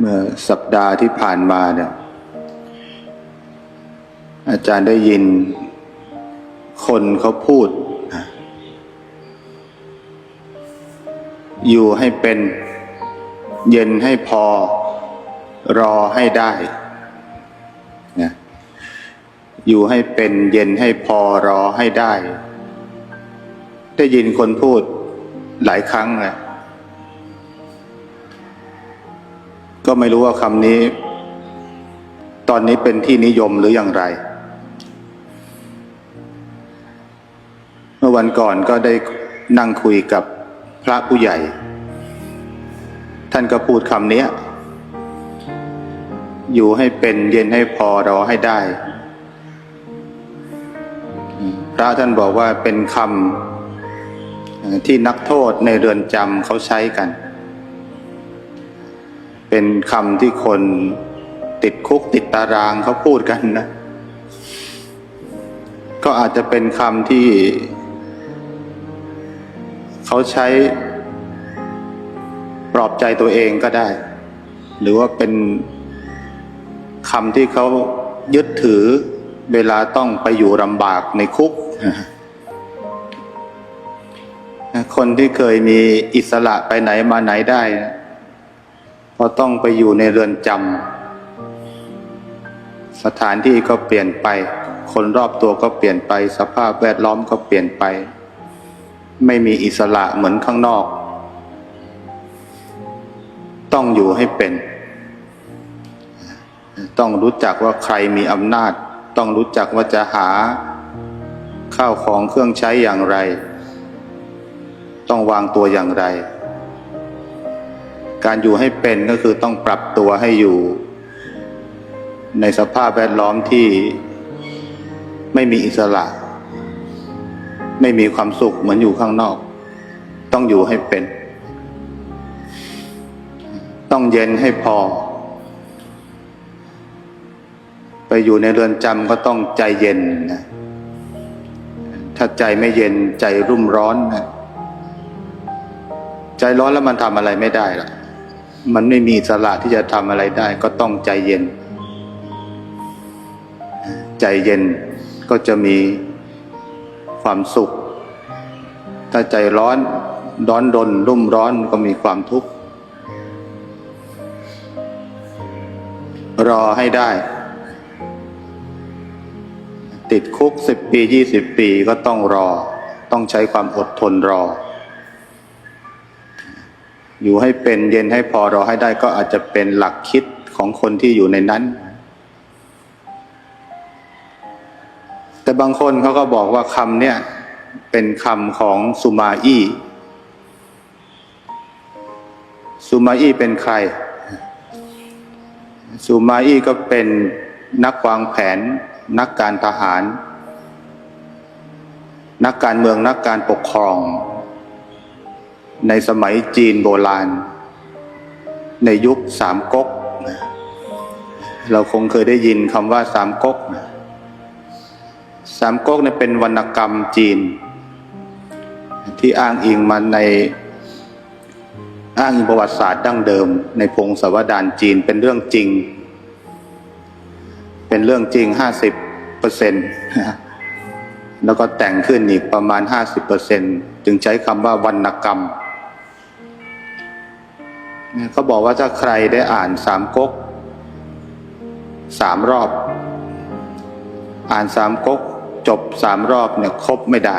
เมื่อสัปดาห์ที่ผ่านมาเนี่ย อาจารย์ได้ยินคนเขาพูดนะอยู่ให้เป็นเย็นให้พอรอให้ได้นะอยู่ให้เป็นเย็นให้พอรอให้ได้ ได้ยินคนพูดหลายครั้งแหละ ก็ไม่รู้ว่าคำนี้ ตอนนี้เป็นที่นิยมหรืออย่างไร เมื่อวันก่อนก็ได้นั่งคุยกับพระผู้ใหญ่ ท่านก็พูดคำนี้อยู่ให้เป็นเย็นให้พอรอให้ได้ พระท่านบอกว่าเป็นคำที่นักโทษในเรือนจำเขาใช้กัน เป็นคำที่คนติดคุกติดตารางเขาพูดกันนะ ก็อาจจะเป็นคำที่ เขาใช้ปลอบใจตัวเองก็ได้ หรือว่าเป็นคำที่เขายึดถือเวลาต้องไปอยู่ลำบากในคุก คนที่เคยมีอิสระไปไหนมาไหนได้นะ พอต้องไปอยู่ในเรือนจำสถานที่ก็เปลี่ยนไป คนรอบตัวก็เปลี่ยนไป สภาพแวดล้อมก็เปลี่ยนไป ไม่มีอิสระเหมือนข้างนอก ต้องอยู่ให้เป็น ต้องรู้จักว่าใครมีอำนาจ ต้องรู้จักว่าจะหาข้าวของเครื่องใช้อย่างไร ต้องวางตัวอย่างไร การอยู่ให้เป็นก็คือต้องปรับตัวให้อยู่ ในสภาพแวดล้อมที่ไม่มีอิสระ ไม่มีความสุขเหมือนอยู่ข้างนอก ต้องอยู่ให้เป็น ต้องเย็นให้พอ ไปอยู่ในเรือนจำก็ต้องใจเย็นนะถ้าใจไม่เย็นใจรุ่มร้อนนะใจร้อนแล้วมันทำอะไรไม่ได้ล่ะ มันไม่มีสระที่จะทำอะไรได้ ก็ต้องใจเย็น ใจเย็นก็จะมีความสุข ถ้าใจร้อนร้อนดนรุ่มร้อนก็มีความทุกข์ รอให้ได้ ติดคุกสิบปียี่สิบปีก็ต้องรอ ต้องใช้ความอดทนรอ อยู่ให้เป็นเย็นให้พอรอให้ได้ก็อาจจะเป็นหลักคิดของคนที่อยู่ในนั้น แต่บางคนเขาก็บอกว่าคำเนี่ยเป็นคำของสุมาอี้สุมาอี้เป็นใครสุมาอี้ก็เป็นนักวางแผน นักการทหาร นักการเมืองนักการปกครอง ในสมัยจีนโบราณ ในยุคสามก๊ก เราคงเคยได้ยินคำว่าสามก๊ก สามก๊กเนี่ยเป็นวรรณกรรมจีน ที่อ้างอิงมาในอ้างอิงประวัติศาสตร์ดั้งเดิม ในพงศาวดารจีนเป็นเรื่องจริง เป็นเรื่องจริงห้าสิบเปอร์เซ็นต์แล้วก็แต่งขึ้นอีกประมาณห้าสิบเปอร์เซ็นจึงใช้คำว่าวรรณกรรม เขาบอกว่าถ้าใครได้อ่านสามก๊กสามรอบ อ่านสามก๊กจบสามรอบเนี่ยครบไม่ได้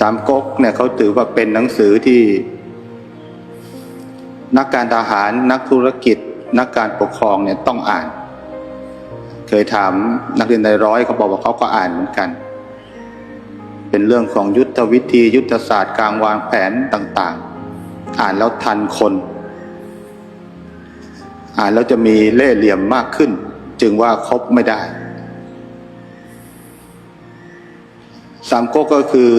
สามก๊กเนี่ยเขาถือว่าเป็นหนังสือที่ นักการทหารนักธุรกิจ นักการปกครองเนี่ยต้องอ่าน เคยถามนักเรียนในร้อยเขาบอกว่าเขาก็อ่านเหมือนกัน เป็นเรื่องของยุทธวิธียุทธศาสตร์การวางแผนต่างๆ อ่านแล้วทันคน อ่านแล้วจะมีเล่เหลี่ยมมากขึ้น จึงว่าครบไม่ได้สามก๊กก็คือ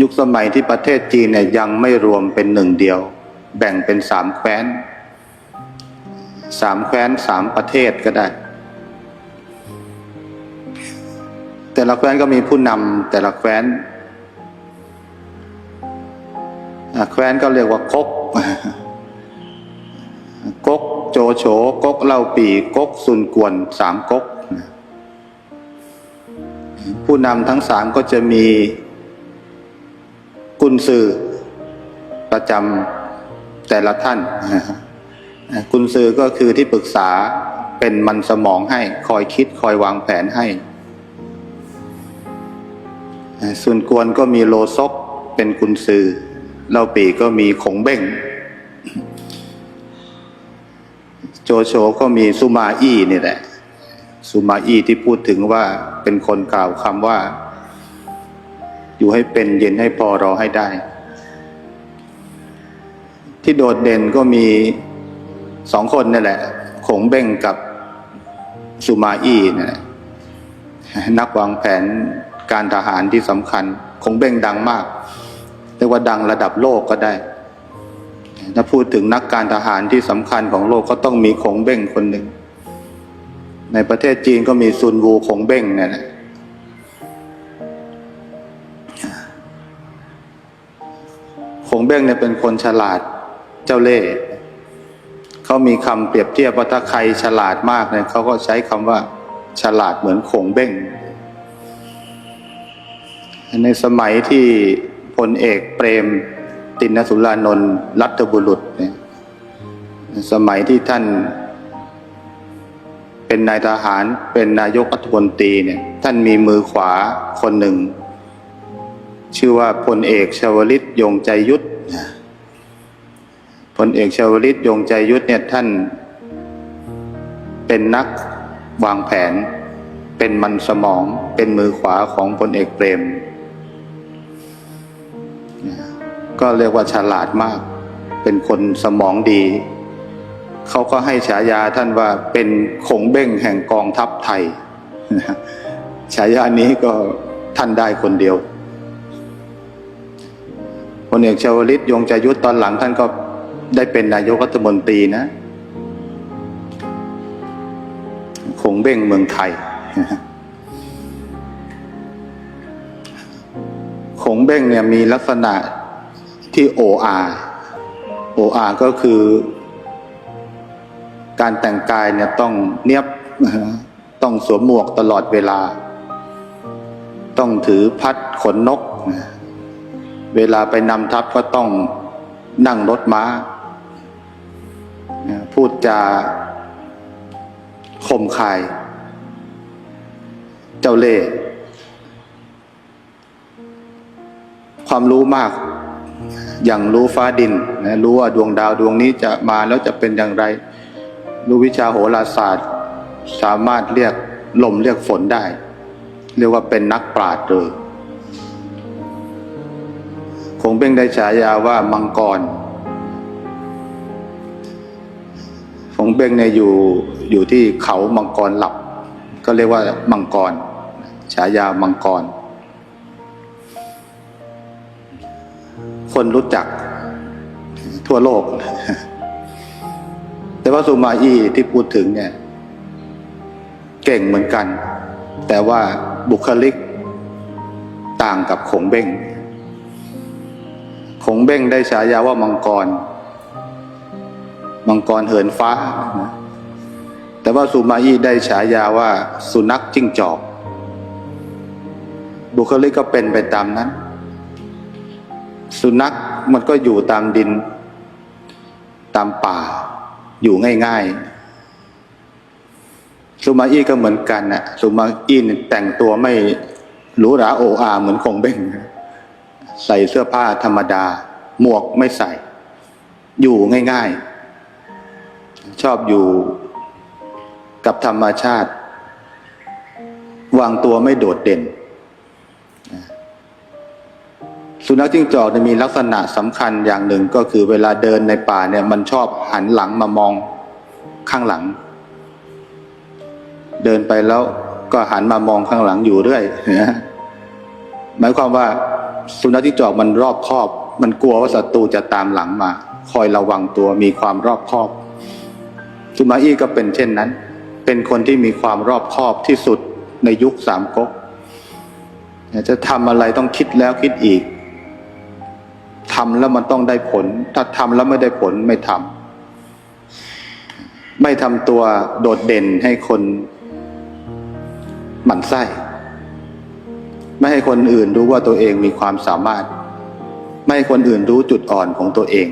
ยุคสมัยที่ประเทศจีนเนี่ยยังไม่รวมเป็นหนึ่งเดียว แบ่งเป็นสามแคว้นสามแคว้นสามประเทศก็ได้ แต่ละแคว้นก็มีผู้นำแต่ละแคว้นแคว้นก็เรียกว่าก๊กโจโฉก๊กเล่าปีก๊กซุนกวนสามก๊กผู้นำทั้งสามก็จะมีกุนซือประจำแต่ละท่าน กุนซือก็คือที่ปรึกษาเป็นมันสมองให้คอยคิดคอยวางแผนให้ ส่วนกวนก็มีโลซกเป็นกุนซือเล่าปีก็มีขงเบ้ง โจโฉก็มีสุมาอี้นี่แหละสุมาอี้ที่พูดถึงว่าเป็นคนกล่าวคำว่า อยู่ให้เป็นเย็นให้พอรอให้ได้ ที่โดดเด่นก็มีสองคนนี่แหละ ขงเบ้งกับสุมาอี้นี่แหละนักวางแผน การทหารที่สำคัญ คงเบ้งดังมากเรียกว่าดังระดับโลกก็ได้ถ้าพูดถึงนักการทหารที่สำคัญของโลกก็ต้องมีคงเบ้งคนหนึ่ง ในประเทศจีนก็มีซุนวูคงเบ้งเนี่ยนะคงเบ้งเนี่ยเป็นคนฉลาดเจ้าเล่ห์เขามีคำเปรียบเทียบว่าถ้าใครฉลาดมากเนี่ยเขาก็ใช้คำว่า ฉลาดเหมือนคงเบ้ง ในสมัยที่พลเอกเปรม ตินสุรานนท์รัฐบุรุษเนี่ยสมัยที่ท่านเป็นนายทหารเป็นนายกรัฐมนตรีเนี่ยท่านมีมือขวาคนหนึ่ง ชื่อว่าพลเอกชวลิตยงใจยุทธพลเอกชวลิตยงใจยุทธเนี่ยท่านเป็นนักวางแผน เป็นมันสมองเป็นมือขวาของพลเอกเปรม ก็เรียกว่าฉลาดมาก เป็นคนสมองดี เขาก็ให้ฉายาท่านว่าเป็นขงเบ้งแห่งกองทัพไทย ฉายานี้ก็ท่านได้คนเดียวพลเอกชวลิตยงใจยุทธตอนหลังท่านก็ได้เป็นนายกรัฐมนตรีนะ คงเบ้งเมืองไทย คงเบ้งเนี่ยมีลักษณะ ที่โออาโออาก็คือ การแต่งกายเนี่ยต้องเนียบต้องสวมหมวกตลอดเวลา ต้องถือพัดขนนก เวลาไปนำทัพก็ต้องนั่งรถม้า พูดจาคมคาย เจ้าเล่ห์ความรู้มาก อย่างรู้ฟ้าดินนะรู้ว่าดวงดาวดวงนี้จะมาแล้วจะเป็นอย่างไร รู้วิชาโหราศาสตร์ สามารถเรียกลมเรียกฝนได้ เรียกว่าเป็นนักปราชญ์เลยคงเบ้งได้ฉายาว่ามังกรคงเบ้งเนี่ยอยู่อยู่ที่เขามังกรหลับ ก็เรียกว่ามังกรฉายามังกร คนรู้จักทั่วโลก แต่ว่าซูมาอี้ที่พูดถึงเนี่ย เก่งเหมือนกัน แต่ว่าบุคลิกต่างกับขงเบ้งขงเบ้งได้ฉายาว่ามังกร มังกรเหินฟ้า แต่ว่าซูมาอี้ได้ฉายาว่าสุนัขจิ้งจอก บุคลิกก็เป็นไปตามนั้น สุนัขมันก็อยู่ตามดิน ตามป่า อยู่ง่ายๆซูมาอี้ก็เหมือนกันน่ะซูมาอี้แต่งตัวไม่หรูหราโออาเหมือนคงเบ้งใส่เสื้อผ้าธรรมดา หมวกไม่ใส่ อยู่ง่ายๆ ชอบอยู่กับธรรมชาติ วางตัวไม่โดดเด่น สุนัขจิ้งจอกมีลักษณะสำคัญอย่างหนึ่งก็คือเวลาเดินในป่าเนี่ยมันชอบหันหลังมามองข้างหลัง เดินไปแล้วก็หันมามองข้างหลังอยู่เรื่อยนะหมายความว่าสุนัขจิ้งจอกมันรอบคอบ มันกลัวว่าศัตรูจะตามหลังมา คอยระวังตัวมีความรอบคอบ สุมาอี้ก็เป็นเช่นนั้น เป็นคนที่มีความรอบคอบที่สุดในยุคสามก๊กจะทำอะไรต้องคิดแล้วคิดอีก ทำแล้วมันต้องได้ผล ถ้าทำแล้วไม่ได้ผลไม่ทำไม่ทำตัวโดดเด่นให้คนหมั่นไส้ ไม่ให้คนอื่นรู้ว่าตัวเองมีความสามารถ ไม่ให้คนอื่นรู้จุดอ่อนของตัวเอง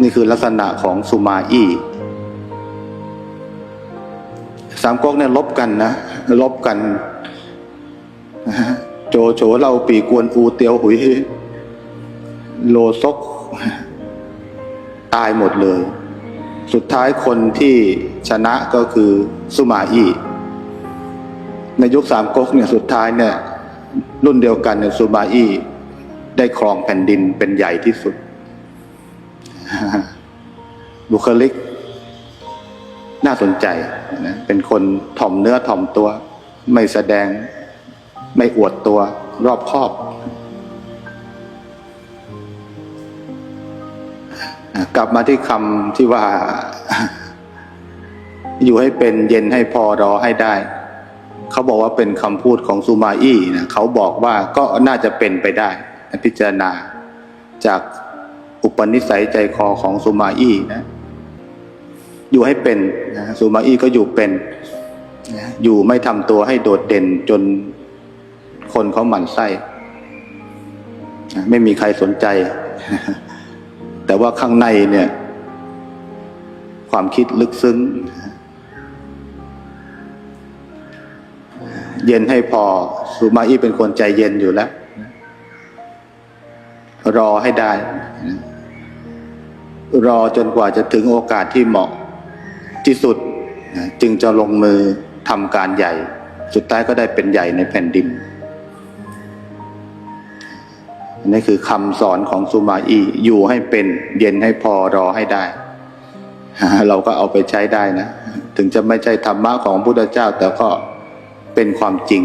นี่คือลักษณะของสุมาอี้สามก๊กเนี่ยลบกันนะลบกันโจโฉเราปีกวนอูเตียวหุย โลซก ตายหมดเลย สุดท้ายคนที่ชนะก็คือสุมาอี้ในยุคสามก๊กเนี่ยสุดท้ายเนี่ยรุ่นเดียวกันเนี่ยสุมาอี้ได้ครองแผ่นดินเป็นใหญ่ที่สุด บุคลิก น่าสนใจนะเป็นคนถ่อมเนื้อถ่อมตัว ไม่แสดง ไม่อวดตัวรอบคอบ กลับมาที่คำที่ว่า อยู่ให้เป็นเย็นให้พอรอให้ได้ เขาบอกว่าเป็นคำพูดของซูมาอี้นะเขาบอกว่าก็น่าจะเป็นไปได้ พิจารณา จากอุปนิสัยใจคอของซูมาอี้นะ อยู่ให้เป็นนะซูมาอี้ก็อยู่เป็นนะอยู่ไม่ทำตัวให้โดดเด่นจนคนเขาหมั่นไส้ ไม่มีใครสนใจ แต่ว่าข้างในเนี่ย ความคิดลึกซึ้ง เย็นให้พอสุมาอี้เป็นคนใจเย็นอยู่แล้ว รอให้ได้ รอจนกว่าจะถึงโอกาสที่เหมาะที่สุด จึงจะลงมือทำการใหญ่ สุดท้ายก็ได้เป็นใหญ่ในแผ่นดิน นี่คือคำสอนของสุมาอีอยู่ให้เป็นเย็นให้พอรอให้ได้ เราก็เอาไปใช้ได้นะ ถึงจะไม่ใช่ธรรมะของพระพุทธเจ้า แต่ก็เป็นความจริง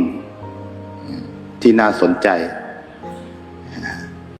ที่น่าสนใจ